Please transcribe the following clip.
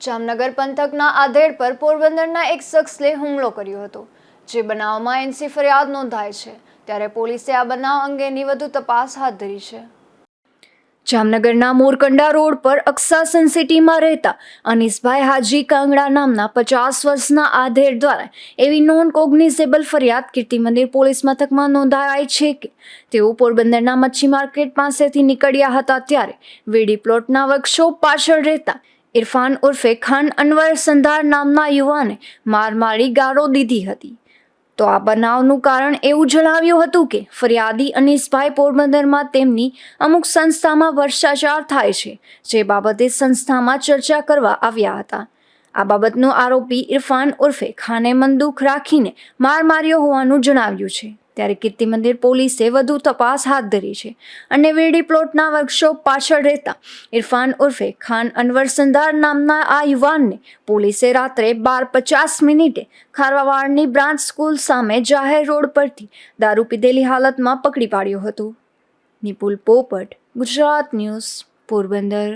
જામનગર પંથકના આધેડ પર પોરબંદરના એક શખ્સે હુમલો કર્યો હતો, જે બનાવમાં એનસી ફરિયાદ નોંધાય છે. ત્યારે પોલીસે આ બનાવ અંગેની વધુ તપાસ હાથ ધરી છે. જામનગરના મોરકંડા રોડ પર અક્સાસન સિટીમાં રહેતા અનિસભાઈ હાજી કાંગડા નામના પચાસ વર્ષના આધેર દ્વારા એવી નોન કોગ્નિઝેબલ ફરિયાદ કીર્તિ મંદિર પોલીસ મથકમાં નોંધાઈ છે કે તેઓ પોરબંદરના મચ્છી માર્કેટ પાસેથી નીકળ્યા હતા ત્યારે વીડી પ્લોટના વર્કશોપ પાછળ રહેતા ઇરફાન ઉર્ફે ખાન અનવર સંધાર નામના યુવાને માર મારી ગાળો દીધી હતી. તો આ બનાવનું કારણ એવું જણાવ્યું હતું કે ફરિયાદી અનીસભાઈ પોરબંદરમાં તેમની અમુક સંસ્થામાં ભ્રષ્ટાચાર થાય છે, જે બાબતે સંસ્થામાં ચર્ચા કરવા આવ્યા હતા. આ બાબતનો આરોપી ઇરફાન ઉર્ફે ખાને મંદુક રાખીને માર માર્યો હોવાનું જણાવ્યું છે. ત્યારે કીર્તિ મંદિર પોલીસે વધુ તપાસ હાથ ધરી છે અને વેડી પ્લોટના વર્કશોપ પાછળ રહેતા ઇરફાન ઉર્ફે ખાન અનવર સંધાર નામના આ યુવાનને પોલીસે રાત્રે બાર પચાસ મિનિટે ખારવાવાડની બ્રાન્ચ સ્કૂલ સામે જાહેર રોડ પરથી દારૂ પીધેલી હાલતમાં પકડી પાડ્યો હતો. નિપુલ પોપટ, ગુજરાત ન્યૂઝ, પોરબંદર.